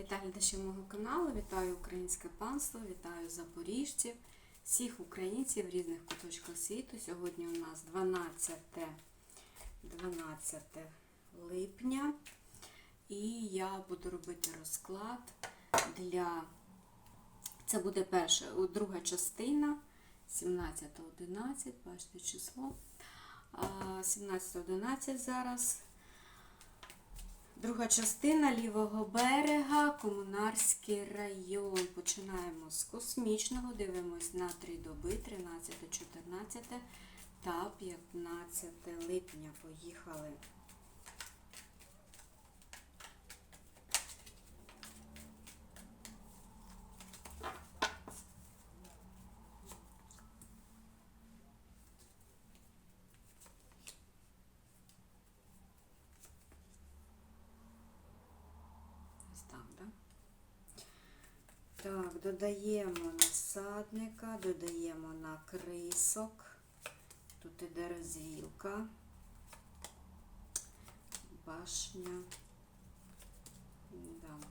Вітаю глядачів мого каналу, вітаю українське панство, вітаю запоріжців, всіх українців в різних куточках світу. Сьогодні у нас 12, 12 липня і я буду робити розклад для. Це буде перша, друга частина 17.11, бачите число. 17.11 зараз. Друга частина лівого берега, Комунарський район. Починаємо з космічного, дивимось на три доби, 13, 14 та 15 липня. Поїхали. Ось так, да? Так, додаємо насадника, додаємо на крисок. Тут іде розвілка, башня. Да.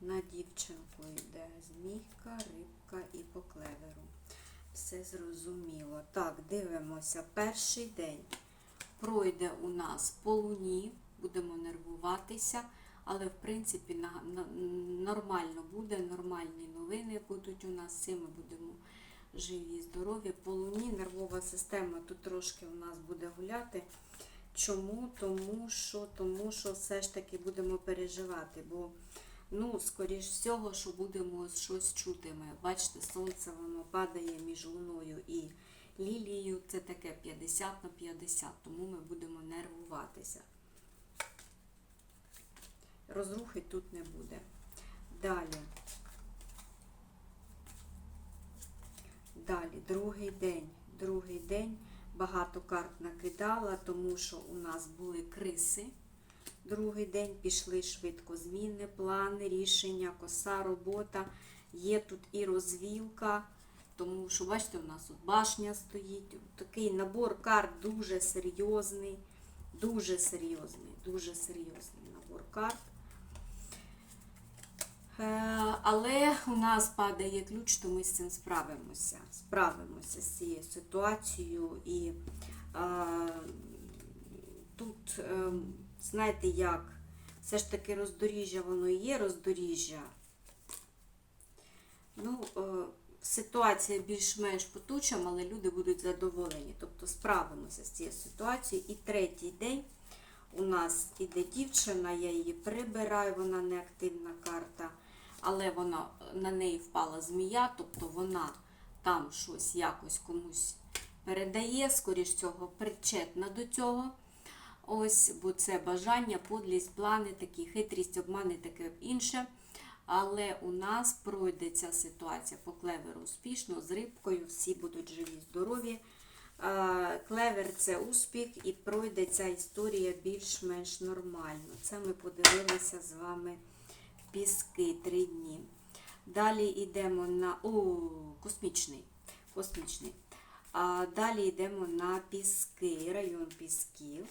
На дівчинку йде змійка, рибка і по клеверу. Все зрозуміло. Так, дивимося. Перший день пройде у нас по луні, будемо нервуватися, але в принципі на, на, нормально буде, нормальні новини будуть у нас. Всі ми будемо живі, здорові. По луні нервова система тут трошки у нас буде гуляти. Чому? Тому що, тому що все ж таки будемо переживати, бо ну, скоріш всього, що будемо щось чути. Ми. Бачите, сонце воно падає між луною і лілією. Це таке 50 на 50, тому ми будемо нервуватися. Розрухи тут не буде. Далі. Далі, другий день. Другий день багато карт накидала, тому що у нас були криси. Другий день пішли швидко зміни, плани, рішення, коса, робота. Є тут і розвілка, тому що, бачите, у нас тут башня стоїть. Такий набор карт дуже серйозний, дуже серйозний, дуже серйозний набор карт. Е, Але у нас падає ключ, то ми з цим справимося. Справимося з цією ситуацією. І е, тут, е, знаєте, як, все ж таки роздоріжжя, воно є роздоріжжя. Ну, е, ситуація більш-менш потуча, але люди будуть задоволені. Тобто справимося з цією ситуацією. І третій день у нас іде дівчина, я її прибираю, вона не активна карта, але вона на неї впала змія, тобто вона там щось якось комусь передає, скоріш цього, причетна до цього. Ось, бо це бажання, подлість, плани, такі хитрість, обмани, таке інше. Але у нас пройде ця ситуація по клеверу успішно, з рибкою, всі будуть живі, здорові. Клевер це успіх і пройде ця історія більш-менш нормально. Це ми подивилися з вами піски три дні. Далі йдемо на о, космічний. космічний. А далі йдемо на піски, район пісків.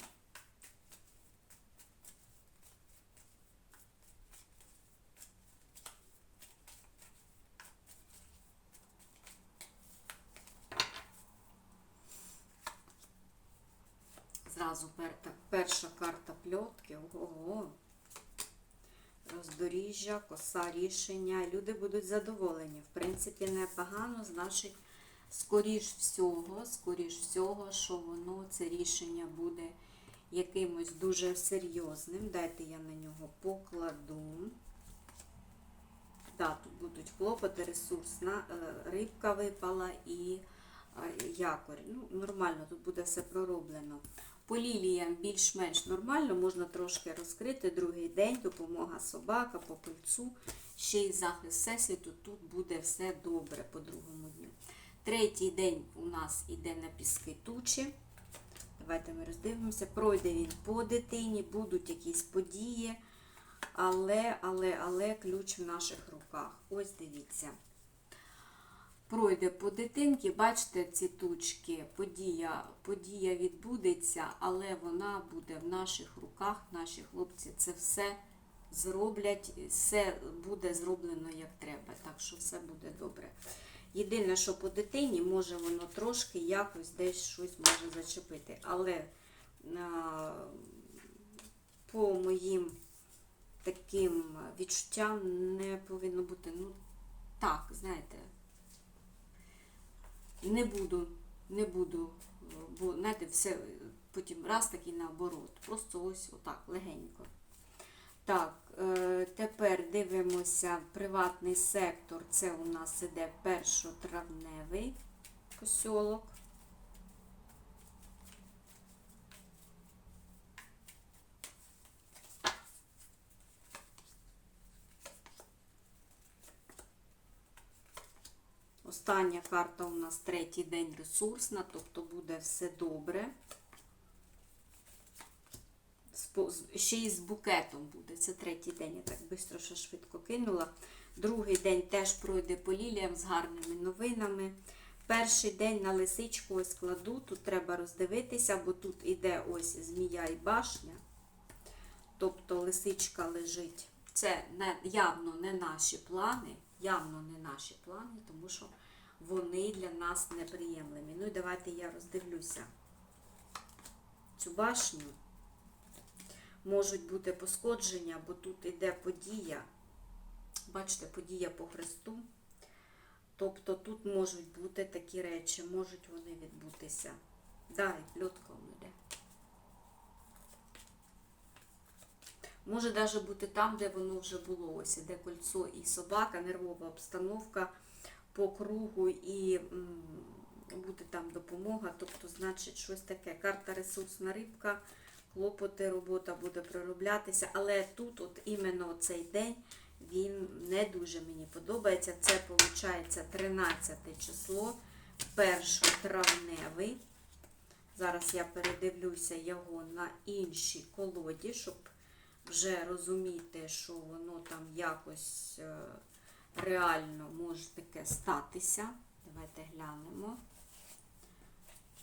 Зразу перша карта пльотки. Ого. Роздоріжжя, коса рішення. Люди будуть задоволені. В принципі, непогано, значить, скоріш всього, скоріш всього, що воно, це рішення буде якимось дуже серйозним. Дайте я на нього покладу. Да, тут будуть клопоти, ресурсна, е, рибка випала і е, якорь. Ну, нормально, тут буде все пророблено. По ліліям більш-менш нормально, можна трошки розкрити. Другий день, допомога собака по кольцу, ще й захист всесвіту, тут буде все добре по другому дню. Третій день у нас іде на піски тучі. Давайте ми роздивимося. Пройде він по дитині, будуть якісь події, але, але, але ключ в наших руках. Ось дивіться пройде по дитинки, бачите ці тучки, подія, подія відбудеться, але вона буде в наших руках, наші хлопці це все зроблять, все буде зроблено як треба, так що все буде добре. Єдине, що по дитині може воно трошки якось десь щось може зачепити. Але а, по моїм таким відчуттям не повинно бути, ну так, знаєте, не буду, не буду, бо знаєте, все потім раз так і наоборот. Просто ось отак, легенько. Так, е, тепер дивимося приватний сектор. Це у нас іде першотравневий посьолок. Остання карта у нас третій день ресурсна, тобто буде все добре. Ще й з букетом буде. Це третій день. Я так швидко, що швидко кинула. Другий день теж пройде по ліліям з гарними новинами. Перший день на лисичку ось кладу. Тут треба роздивитися, бо тут іде ось змія і башня. Тобто лисичка лежить. Це не, явно не наші плани. Явно не наші плани, тому що вони для нас неприємлемі. Ну і давайте я роздивлюся цю башню. Можуть бути пошкодження, бо тут іде подія. Бачите, подія по Христу. Тобто тут можуть бути такі речі, можуть вони відбутися. Да, і пльотка воно йде. Може навіть бути там, де воно вже було. Ось іде кольцо і собака, нервова обстановка по кругу і буде там допомога. Тобто, значить, щось таке. Карта ресурсна рибка, клопоти, робота буде пророблятися. Але тут, от іменно цей день, він не дуже мені подобається. Це виходить 13 число, першотравневий. Зараз я передивлюся його на іншій колоді, щоб вже розуміти, що воно там якось е, реально може таке статися. Давайте глянемо.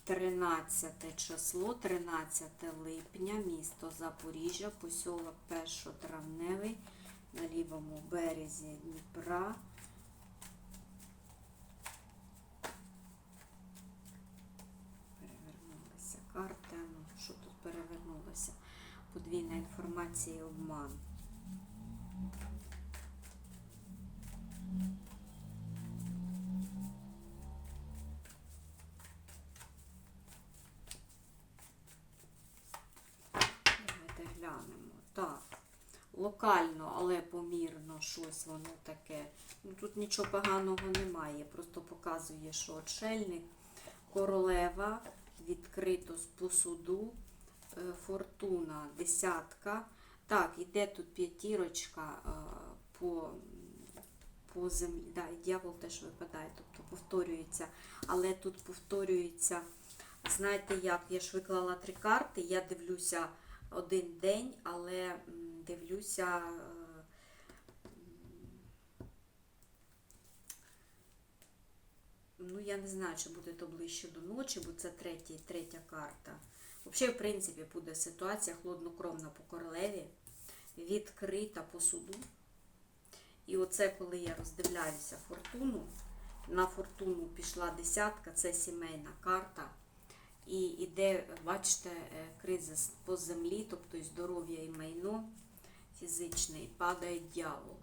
13 число, 13 липня, місто Запоріжжя, посілок Першотравневий на лівому березі Дніпра. Перевернулася карта. Ну, що тут перевернулося? Подвійна інформація і обман. Щось воно таке. Ну, тут нічого поганого немає. Просто показує, що отшельник, королева, відкрито з посуду, е, фортуна, десятка. Так, іде тут п'ятірочка е, по, по землі. Да, і дьявол теж випадає, тобто повторюється. Але тут повторюється, знаєте як, я ж виклала три карти, я дивлюся один день, але дивлюся. е, Ну, я не знаю, чи буде то ближче до ночі, бо це третя, третя карта. Взагалі, в принципі, буде ситуація хладнокровна по королеві, відкрита по суду. І оце, коли я роздивляюся фортуну, на фортуну пішла десятка, це сімейна карта. І іде, бачите, е, кризис по землі, тобто здоров'я і майно фізичне, і падає дьявол.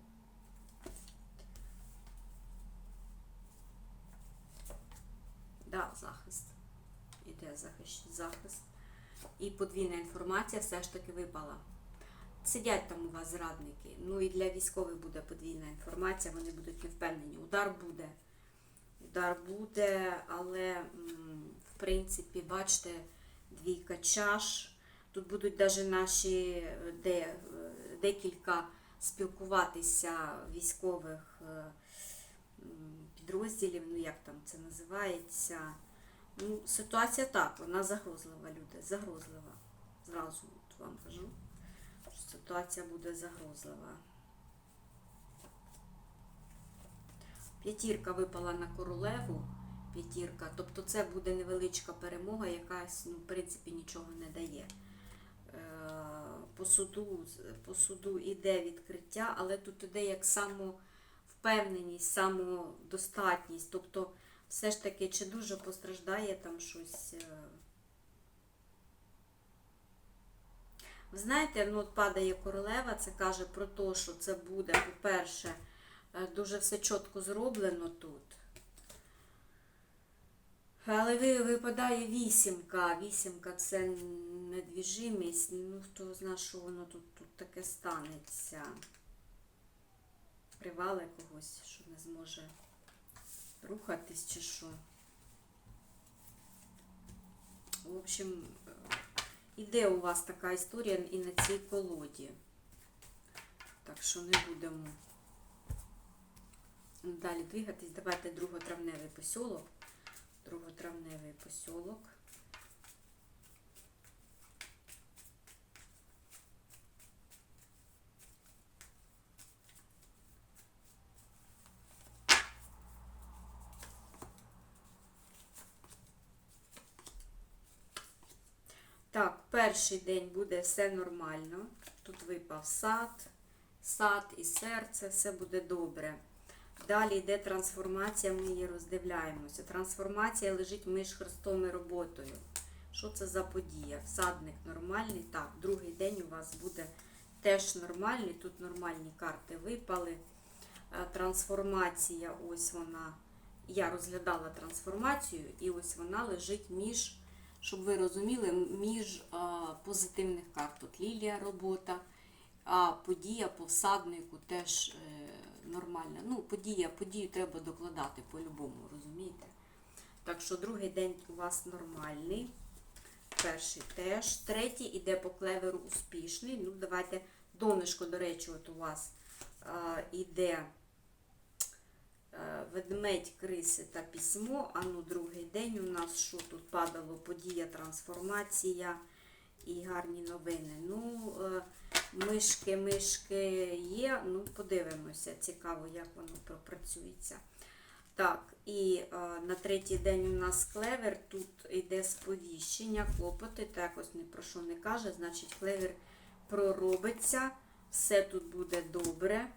Да, захист. Іде захист. І подвійна інформація все ж таки випала. Сидять там у вас зрадники. Ну і для військових буде подвійна інформація, вони будуть не впевнені. Удар буде. Удар буде, але в принципі, бачите, двійка чаш. Тут будуть навіть наші де, декілька спілкуватися військових е, підрозділів, ну як там це називається. Ну, ситуація так, вона загрозлива, люди, загрозлива. Зразу от вам кажу, що ситуація буде загрозлива. П'ятірка випала на королеву. П'ятірка, тобто це буде невеличка перемога, якась, ну, в принципі, нічого не дає. Е, по суду, по суду відкриття, але тут іде як самовпевненість, самодостатність. Тобто, все ж таки, чи дуже постраждає там щось. е, Ви знаєте, ну от падає королева, це каже про те, що це буде, по-перше, е, дуже все чітко зроблено тут. Але ви, випадає вісімка. Вісімка це недвіжимість. Ну, хто знає, що воно тут, тут таке станеться. Привали когось, що не зможе рухатись чи що. В общем, е, іде у вас така історія і на цій колоді. Так що не будемо далі двигатись. Давайте друготравневий посілок. Друготравневий посілок. Так, перший день буде все нормально. Тут випав сад, сад і серце, все буде добре. Далі йде трансформація, ми її роздивляємося. Трансформація лежить між хрестом і роботою. Що це за подія? Всадник нормальний. Так, другий день у вас буде теж нормальний. Тут нормальні карти випали. Е, Трансформація, ось вона. Я розглядала трансформацію, і ось вона лежить між, щоб ви розуміли, між позитивних карт. Тут лілія робота, а подія по всаднику теж е, нормальна. Ну, подія, подію треба докладати по-любому, розумієте? Так що другий день у вас нормальний. Перший теж. Третій іде по клеверу успішний. Ну, давайте донышко, до речі, от у вас іде ведмедь, криси та письмо. А ну, другий день у нас що тут падало? Подія, трансформація і гарні новини. Ну, е, мишки, мишки є. Ну, подивимося. Цікаво, як воно пропрацюється. Так, і е, на третій день у нас клевер, тут йде сповіщення, клопоти, так ось ні про що не каже, значить клевер проробиться, все тут буде добре.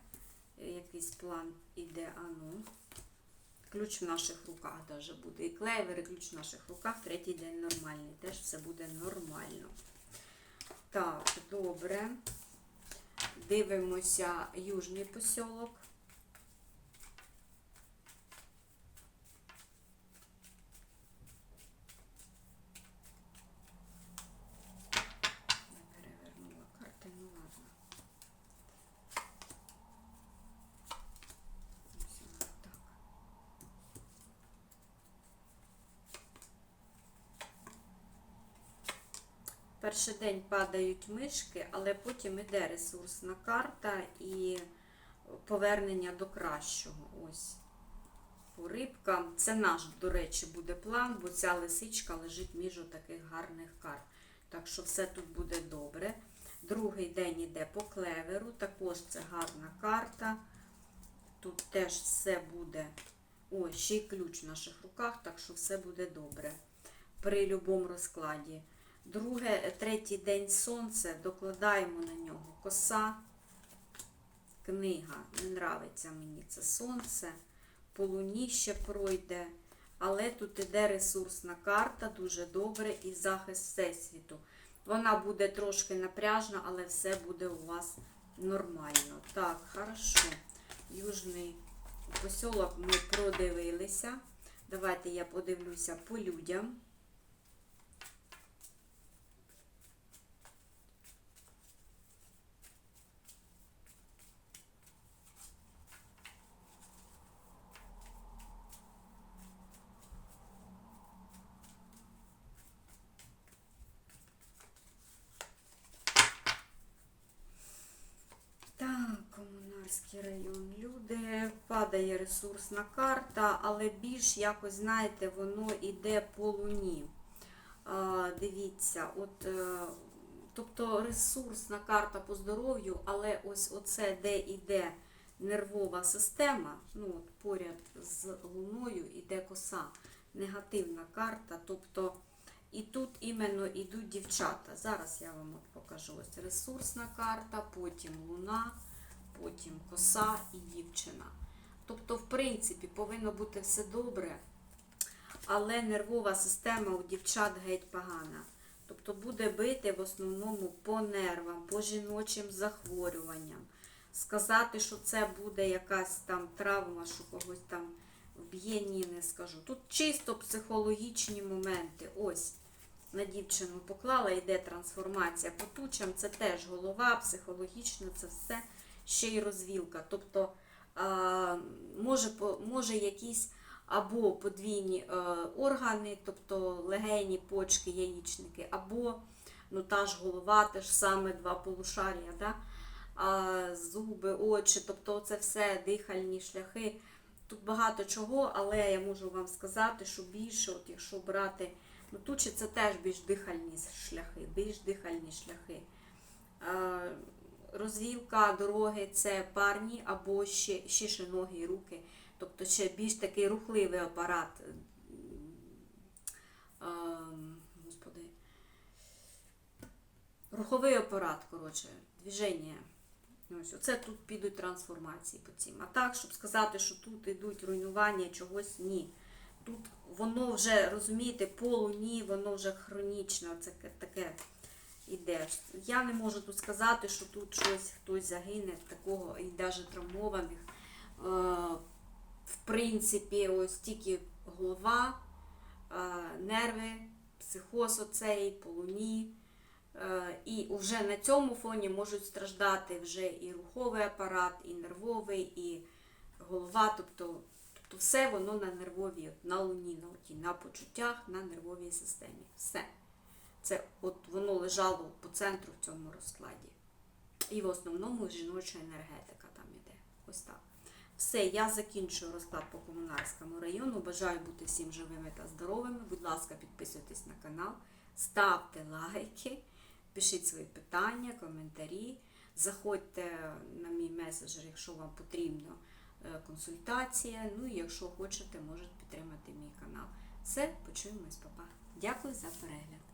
Якийсь план іде, а ну. Ключ в наших руках даже буде. І клевер, і ключ в наших руках, третій день нормальний. Теж все буде нормально. Так, добре. Дивимося южний посілок. Не перевернула карти, ну ладно. Ось вона так. Перший день падають мишки, але потім іде ресурсна карта і повернення до кращого. Ось. По рибкам. Це наш, до речі, буде план, бо ця лисичка лежить між таких гарних карт. Так що все тут буде добре. Другий день іде по клеверу, також це гарна карта. Тут теж все буде. Ой, ще й ключ в наших руках, так що все буде добре. При будь-якому розкладі. Друге, третій день сонце, докладаємо на нього коса, книга. Не нравиться мені це сонце. По луні ще пройде. Але тут іде ресурсна карта, дуже добре, і захист Всесвіту. Вона буде трошки напряжна, але все буде у вас нормально. Так, хорошо. Южний посілок ми продивилися. Давайте я подивлюся по людям. Так, комунарський район. Люди, падає ресурсна карта, але більш якось, знаєте, воно йде по луні. А, дивіться, от, е, тобто ресурсна карта по здоров'ю, але ось оце, де йде нервова система, ну, от поряд з луною йде коса, негативна карта, тобто І тут іменно йдуть дівчата. Зараз я вам от покажу ось ресурсна карта, потім луна, потім коса і дівчина. Тобто, в принципі, повинно бути все добре, але нервова система у дівчат геть погана. Тобто буде бити в основному по нервам, по жіночим захворюванням. Сказати, що це буде якась там травма, що когось там вб'є, ні, не скажу. Тут чисто психологічні моменти. Ось на дівчину поклала, йде трансформація. По тучам це теж голова, психологічно, це все ще й розвілка. Тобто може, може якісь або подвійні е, органи, тобто легені, почки, яєчники, або ну, та ж голова, те ж саме два полушарія, да? зуби, очі, тобто це все дихальні шляхи. Тут багато чого, але я можу вам сказати, що більше, от якщо брати, ну тучі це теж більш дихальні шляхи, більш дихальні шляхи. Розвілка дороги це парні або ще, ще ще ноги і руки, тобто ще більш такий рухливий апарат. Е, Господи. Руховий апарат, коротше, движення. Ось, оце тут підуть трансформації по цим. А так, щоб сказати, що тут йдуть руйнування чогось, ні. Тут воно вже, розумієте, по луні, воно вже хронічно, це ке- таке іде. Я не можу тут сказати, що тут щось хтось загине, такого і навіть травмованих. Е, в принципі, ось тільки голова, е, нерви, психоз оцей, по луні. Е, І вже на цьому фоні можуть страждати вже і руховий апарат, і нервовий, і голова. Тобто, тобто все воно на нервовій, на луні, на, на почуттях, на нервовій системі. Все. Це от воно лежало по центру в цьому розкладі. І в основному жіноча енергетика там іде. Ось так. Все, я закінчую розклад по комунарському району. Бажаю бути всім живими та здоровими. Будь ласка, підписуйтесь на канал, ставте лайки, пишіть свої питання, коментарі. Заходьте на мій меседжер, якщо вам потрібна е, консультація. Ну і якщо хочете, можете підтримати мій канал. Все, почуємось, папа. Дякую за перегляд.